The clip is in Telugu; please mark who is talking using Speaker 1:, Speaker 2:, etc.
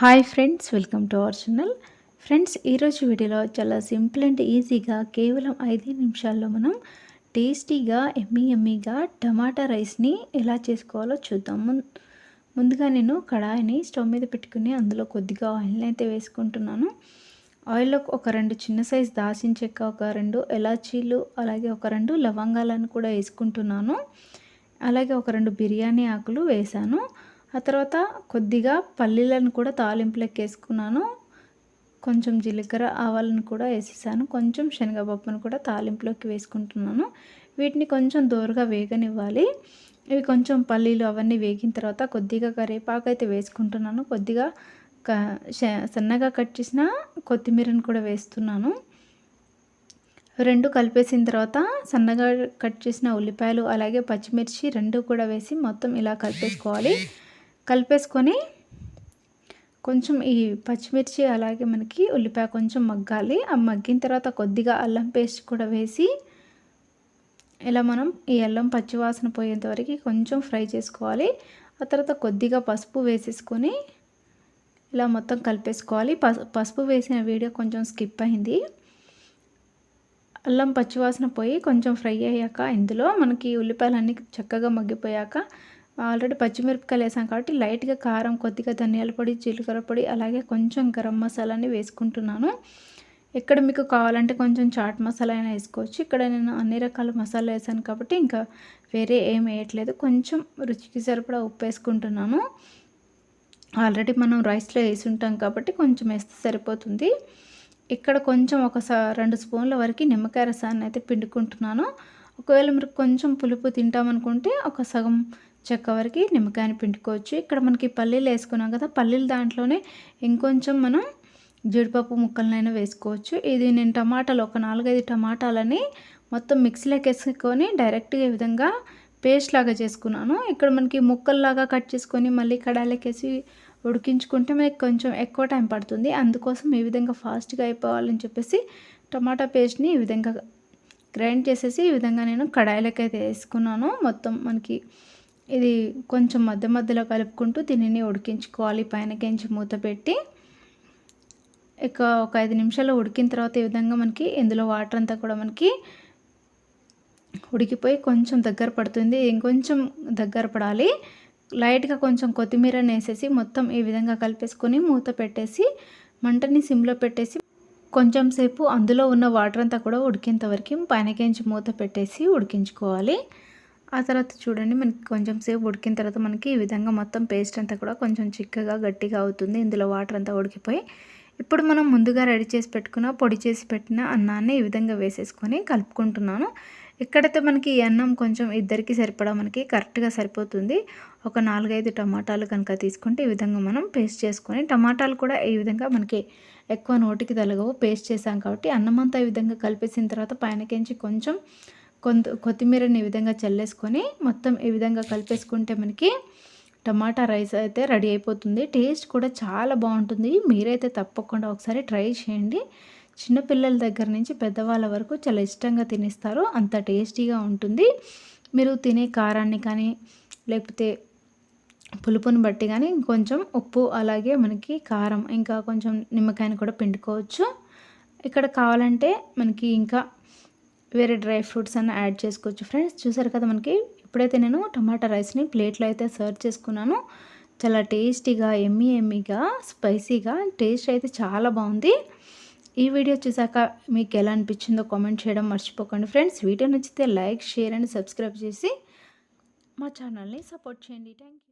Speaker 1: Hi friends welcome to our channel friends ఈరోజు వీడియోలో చాలా సింపుల్ అండ్ ఈజీగా కేవలం ఐదు నిమిషాల్లో మనం టేస్టీగా ఎమ్మీ ఎమ్మీగా టమాటా రైస్ని ఎలా చేసుకోవాలో చూద్దాం. ముందుగా నేను కడాయిని స్టవ్ మీద పెట్టుకుని అందులో కొద్దిగా ఆయిల్ని అయితే వేసుకుంటున్నాను. ఆయిల్లో ఒక రెండు చిన్న సైజ్ దాచిన చెక్క ఒక రెండు ఎలాచీలు అలాగే ఒక రెండు లవంగాలను కూడా వేసుకుంటున్నాను. అలాగే ఒక రెండు బిర్యానీ ఆకులు వేసాను ఆ తర్వాత కొద్దిగా పల్లీలను కూడా తాలింపులోకి వేసుకున్నాను. కొంచెం జీలకర్ర ఆవాలను కూడా వేసేసాను. కొంచెం శనగపప్పును కూడా తాలింపులోకి వేసుకుంటున్నాను. వీటిని కొంచెం దూరగా వేగనివ్వాలి. ఇవి కొంచెం పల్లీలు అవన్నీ వేగిన తర్వాత కొద్దిగా కరివేపాకు అయితే వేసుకుంటున్నాను. కొద్దిగా క సన్నగా కట్ చేసిన కొత్తిమీరను కూడా వేస్తున్నాను. రెండు కలిపేసిన తర్వాత సన్నగా కట్ చేసిన ఉల్లిపాయలు అలాగే పచ్చిమిర్చి రెండు కూడా వేసి మొత్తం ఇలా కలిపేసుకోవాలి. కలిపేసుకొని కొంచెం ఈ పచ్చిమిర్చి అలాగే మనకి ఉల్లిపాయ కొంచెం మగ్గాలి. ఆ మగ్గిన తర్వాత కొద్దిగా అల్లం పేస్ట్ కూడా వేసి ఇలా మనం ఈ అల్లం పచ్చివాసన పోయేంత వరకు కొంచెం ఫ్రై చేసుకోవాలి. ఆ తర్వాత కొద్దిగా పసుపు వేసేసుకొని ఇలా మొత్తం కలిపేసుకోవాలి. పసుపు వేసిన వీడియో కొంచెం స్కిప్ అయింది. అల్లం పచ్చివాసన పోయి కొంచెం ఫ్రై అయ్యాక ఇందులో మనకి ఉల్లిపాయలన్నీ చక్కగా మగ్గిపోయాక ఆల్రెడీ పచ్చిమిరపకాయలు వేసాం కాబట్టి లైట్గా కారం కొద్దిగా ధనియాల పొడి జీలకర్ర పొడి అలాగే కొంచెం గరం మసాలాని వేసుకుంటున్నాను. ఇక్కడ మీకు కావాలంటే కొంచెం చాట్ మసాలా అయినా వేసుకోవచ్చు. ఇక్కడ నేను అన్ని రకాల మసాలా వేసాను కాబట్టి ఇంకా వేరే ఏం వేయట్లేదు. కొంచెం రుచికి సరిపడా ఉప్పు వేసుకుంటున్నాను. ఆల్రెడీ మనం రైస్లో వేసి ఉంటాం కాబట్టి కొంచెం వేస్తే సరిపోతుంది. ఇక్కడ కొంచెం ఒక రెండు స్పూన్ల వరకు నిమ్మకాయ రసాన్ని అయితే పిండుకుంటున్నాను. ఒకవేళ మీరు కొంచెం పులుపు తింటామనుకుంటే ఒక సగం చెక్క వరకు నిమ్మకాయని పిండుకోవచ్చు. ఇక్కడ మనకి పల్లీలు వేసుకున్నాం కదా పల్లీలు దాంట్లోనే ఇంకొంచెం మనం జీడిపప్పు ముక్కలనైనా వేసుకోవచ్చు. ఇది నేను టమాటాలు ఒక నాలుగైదు టమాటాలని మొత్తం మిక్సీలోకి వేసుకొని డైరెక్ట్గా ఈ విధంగా పేస్ట్ లాగా చేసుకున్నాను. ఇక్కడ మనకి ముక్కల్లాగా కట్ చేసుకొని మళ్ళీ కడాయిలోకి వేసి ఉడికించుకుంటే మనకి కొంచెం ఎక్కువ టైం పడుతుంది. అందుకోసం ఈ విధంగా ఫాస్ట్గా అయిపోవాలని చెప్పేసి టమాటా పేస్ట్ని ఈ విధంగా గ్రైండ్ చేసేసి ఈ విధంగా నేను కడాయిలకైతే అయితే వేసుకున్నాను. మొత్తం మనకి ఇది కొంచెం మధ్య మధ్యలో కలుపుకుంటూ దీనిని ఉడికించుకోవాలి. పైన కించి మూత పెట్టి ఇక ఒక ఐదు నిమిషాలు ఉడికిన తర్వాత ఈ విధంగా మనకి ఇందులో వాటర్ అంతా కూడా మనకి ఉడికిపోయి కొంచెం దగ్గర పడుతుంది. ఇంకొంచెం దగ్గర పడాలి. లైట్గా కొంచెం కొత్తిమీరని వేసేసి మొత్తం ఈ విధంగా కలిపేసుకొని మూత పెట్టేసి మంటని సిమ్లో పెట్టేసి కొంచెం సేపు అందులో ఉన్న వాటర్ అంతా కూడా ఉడికేంత వరకు పైనకించి మూత పెట్టేసి ఉడికించుకోవాలి. ఆ తర్వాత చూడండి మనకి కొంచెం సేపు ఉడికిన తర్వాత మనకి ఈ విధంగా మొత్తం పేస్ట్ అంతా కూడా కొంచెం చిక్కగా గట్టిగా అవుతుంది. ఇందులో వాటర్ అంతా ఉడికిపోయి ఇప్పుడు మనం ముందుగా రెడీ చేసి పెట్టుకున్న పొడి చేసి పెట్టిన అన్నాన్ని ఈ విధంగా వేసేసుకొని కలుపుకుంటున్నాను. ఇక్కడైతే మనకి ఈ అన్నం కొంచెం ఇద్దరికి సరిపడా మనకి కరెక్ట్గా సరిపోతుంది. ఒక నాలుగైదు టమాటాలు కనుక తీసుకుంటే ఈ విధంగా మనం పేస్ట్ చేసుకొని టమాటాలు కూడా ఈ విధంగా మనకి ఎక్కువ నోటికి తలగవు పేస్ట్ చేసాం కాబట్టి అన్నం అంతా ఈ విధంగా కలిపేసిన తర్వాత పైనకించి కొంచెం కొంత కొత్తిమీరని ఈ విధంగా చల్లేసుకొని మొత్తం ఈ విధంగా కలిపేసుకుంటే మనకి టమాటా రైస్ అయితే రెడీ అయిపోతుంది. టేస్ట్ కూడా చాలా బాగుంటుంది. మీరైతే తప్పకుండా ఒకసారి ట్రై చేయండి. చిన్నపిల్లల దగ్గర నుంచి పెద్దవాళ్ళ వరకు చాలా ఇష్టంగా తినేస్తారు. అంత టేస్టీగా ఉంటుంది. మీరు తినే కారాన్ని కానీ లేకపోతే పులుపుని బట్టి కానీ కొంచెం ఉప్పు అలాగే మనకి కారం ఇంకా కొంచెం నిమ్మకాయని కూడా పిండుకోవచ్చు. ఇక్కడ కావాలంటే మనకి ఇంకా వేరే డ్రై ఫ్రూట్స్ అన్న యాడ్ చేసుకోవచ్చు ఫ్రెండ్స్. చూసారు కదా మనకి? ఇప్పుడైతే నేను టమాటా రైస్ని ప్లేట్లో అయితే సర్వ్ చేసుకున్నాను. చాలా టేస్టీగా ఎమ్మీ ఎమ్మీగా స్పైసీగా టేస్ట్ అయితే చాలా బాగుంది. ఈ వీడియో చూసాక మీకు ఎలా అనిపించిందో కామెంట్ చేయడం మర్చిపోకండి ఫ్రెండ్స్. వీడియో నచ్చితే లైక్ షేర్ అండ్ సబ్స్క్రైబ్ చేసి మా ఛానల్ని సపోర్ట్ చేయండి. Thank you